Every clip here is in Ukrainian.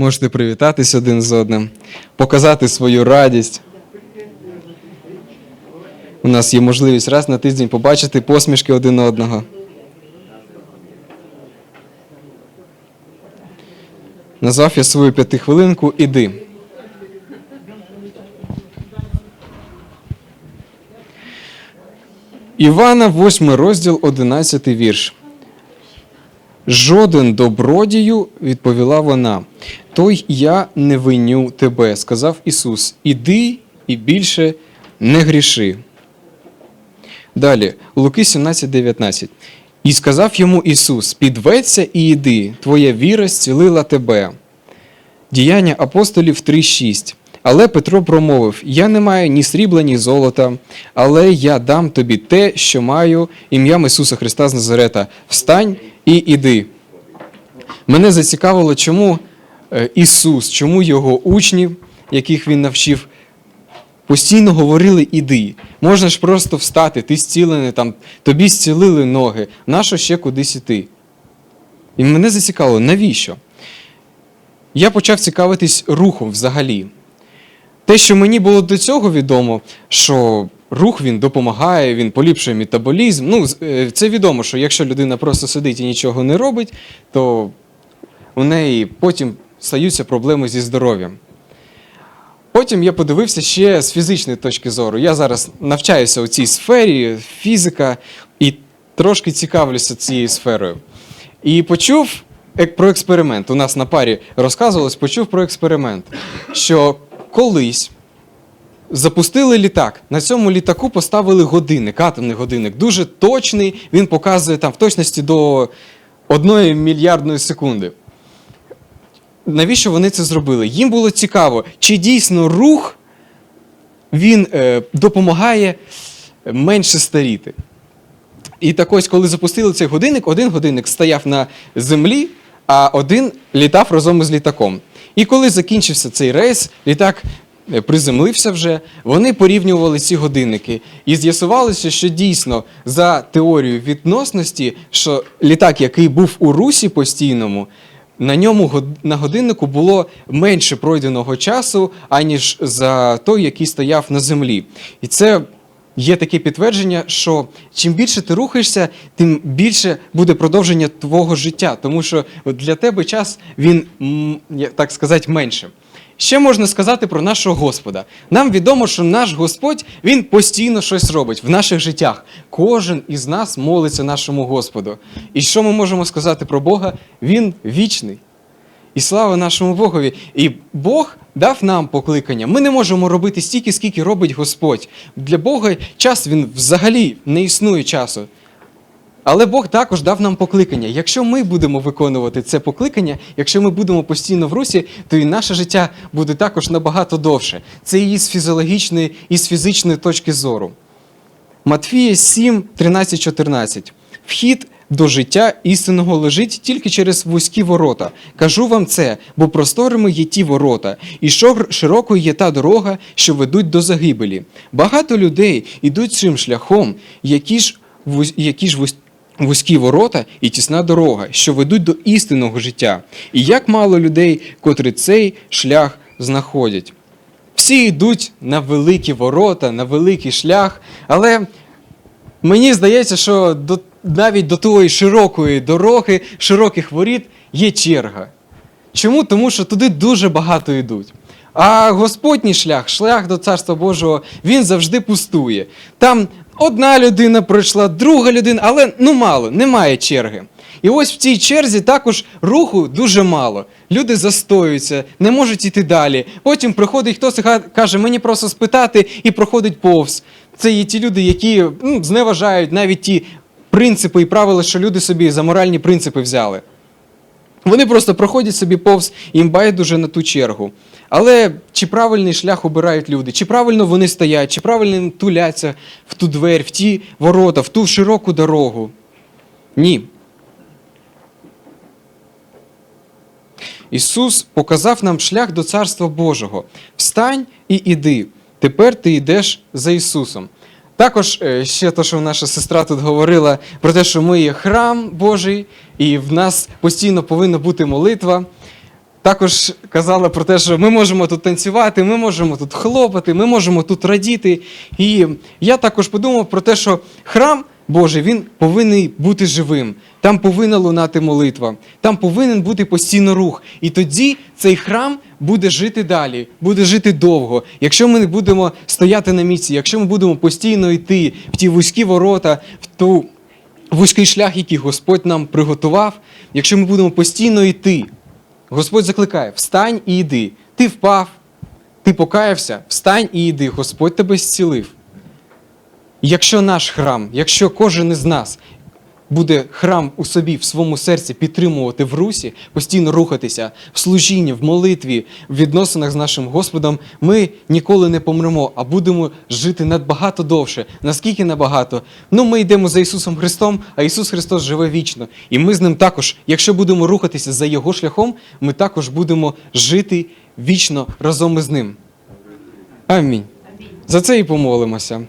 Можете привітатись один з одним, показати свою радість. У нас є можливість раз на тиждень побачити посмішки один одного. Назвав я свою п'ятихвилинку Іди. Івана, 8 розділ, 11 вірш. Жоден добродію, відповіла вона. Той я не виню тебе, сказав Ісус. Іди і більше не гріши. Далі, Луки 17, 19. І сказав йому Ісус: Підведься і йди, твоя віра зцілила тебе. Діяння апостолів 3.6. Але Петро промовив: Я не маю ні срібла, ні золота, але я дам тобі те, що маю, ім'ям Ісуса Христа з Назарета. Встань і іди. Мене зацікавило, чому е, Ісус, чому його учні, яких він навчив, постійно говорили іди. Можна ж просто встати, ти зцілений, там, тобі зцілили ноги, нащо ще кудись іти? І мене зацікавило, навіщо? Я почав цікавитись рухом взагалі. Те, що мені було до цього відомо, що рух він допомагає, він поліпшує метаболізм. Ну, е, це відомо, що якщо людина просто сидить і нічого не робить, то у неї потім стаються проблеми зі здоров'ям. Потім я подивився ще з фізичної точки зору. Я зараз навчаюся у цій сфері, фізика, і трошки цікавлюся цією сферою. І почув про експеримент. У нас на парі розказувалось, почув про експеримент, що колись запустили літак. На цьому літаку поставили годинник, атомний годинник, дуже точний. Він показує там в точності до одної мільярдної секунди. Навіщо вони це зробили? Їм було цікаво, чи дійсно рух він е, допомагає менше старіти. І так ось, коли запустили цей годинник, один годинник стояв на землі, а один літав разом із літаком. І коли закінчився цей рейс, літак е, приземлився вже, вони порівнювали ці годинники. І з'ясувалося, що дійсно за теорією відносності, що літак, який був у русі постійному, на ньому на годиннику було менше пройденого часу, аніж за той, який стояв на землі. І це є таке підтвердження, що чим більше ти рухаєшся, тим більше буде продовження твого життя, тому що для тебе час він, так сказати, менше. Ще можна сказати про нашого Господа. Нам відомо, що наш Господь він постійно щось робить в наших життях. Кожен із нас молиться нашому Господу. І що ми можемо сказати про Бога? Він вічний. І слава нашому Богові. І Бог дав нам покликання. Ми не можемо робити стільки, скільки робить Господь. Для Бога час він взагалі не існує часу. Але Бог також дав нам покликання. Якщо ми будемо виконувати це покликання, якщо ми будемо постійно в русі, то і наше життя буде також набагато довше. Це і з фізіологічної, і з фізичної точки зору. Матфія 7, 13, 14. Вхід до життя істинного лежить тільки через вузькі ворота. Кажу вам це, бо просторими є ті ворота, і шор- широкою є та дорога, що ведуть до загибелі. Багато людей ідуть цим шляхом, які ж, які ж вуз- вузькі ворота і тісна дорога, що ведуть до істинного життя. І як мало людей, котрі цей шлях знаходять. Всі йдуть на великі ворота, на великий шлях, але мені здається, що до, навіть до тої широкої дороги, широких воріт є черга. Чому? Тому що туди дуже багато йдуть. А Господній шлях, шлях до Царства Божого, він завжди пустує. Там одна людина пройшла, друга людина, але ну мало, немає черги. І ось в цій черзі також руху дуже мало. Люди застоюються, не можуть йти далі. Потім приходить хтось і каже, мені просто спитати, і проходить повз. Це є ті люди, які ну, зневажають навіть ті принципи і правила, що люди собі за моральні принципи взяли. Вони просто проходять собі повз їм байдуже на ту чергу. Але чи правильний шлях обирають люди, чи правильно вони стоять, чи правильно туляться в ту двері, в ті ворота, в ту широку дорогу? Ні. Ісус показав нам шлях до Царства Божого. Встань і іди. Тепер ти йдеш за Ісусом. Також е, ще те, що наша сестра тут говорила про те, що ми є храм Божий, і в нас постійно повинна бути молитва. також казала про те, що ми можемо тут танцювати, ми можемо тут хлопати, ми можемо тут радіти. І я також подумав про те, що храм Божий він повинен бути живим. Там повинна лунати молитва, там повинен бути постійно рух. І тоді цей храм буде жити далі, буде жити довго. Якщо ми не будемо стояти на місці, якщо ми будемо постійно йти в ті вузькі ворота, в ту вузький шлях, який Господь нам приготував, якщо ми будемо постійно йти, Господь закликає: встань і йди. Ти впав, ти покаявся, встань і йди. Господь тебе зцілив. Якщо наш храм, якщо кожен із нас буде храм у собі, в своєму серці підтримувати в русі, постійно рухатися в служінні, в молитві, в відносинах з нашим Господом, ми ніколи не помремо, а будемо жити надбагато довше. Наскільки набагато? Ну, ми йдемо за Ісусом Христом, а Ісус Христос живе вічно. І ми з ним також, якщо будемо рухатися за Його шляхом, ми також будемо жити вічно разом із ним. Амінь. За це і помолимося.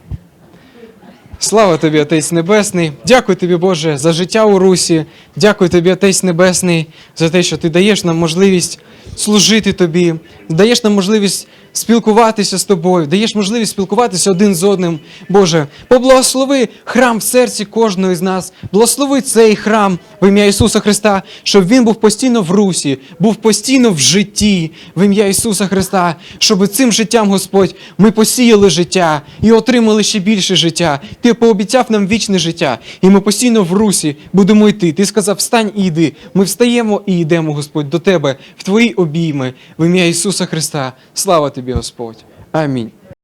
Слава тобі, Отець Небесний. Дякую тобі, Боже, за життя у Русі. Дякую тобі, Отець Небесний, за те, що ти даєш нам можливість служити тобі, даєш нам можливість спілкуватися з тобою, даєш можливість спілкуватися один з одним. Боже, поблагослови храм в серці кожного з нас. Благослови цей храм в ім'я Ісуса Христа, щоб він був постійно в русі, був постійно в житті в ім'я Ісуса Христа, щоб цим життям, Господь, ми посіяли життя і отримали ще більше життя. Ти пообіцяв нам вічне життя, і ми постійно в русі будемо йти. Ти сказав, встань і йди. Ми встаємо і йдемо, Господь, до Тебе, в Твої обійми, в ім'я Ісуса Христа. Слава тобі, Господь. Амінь.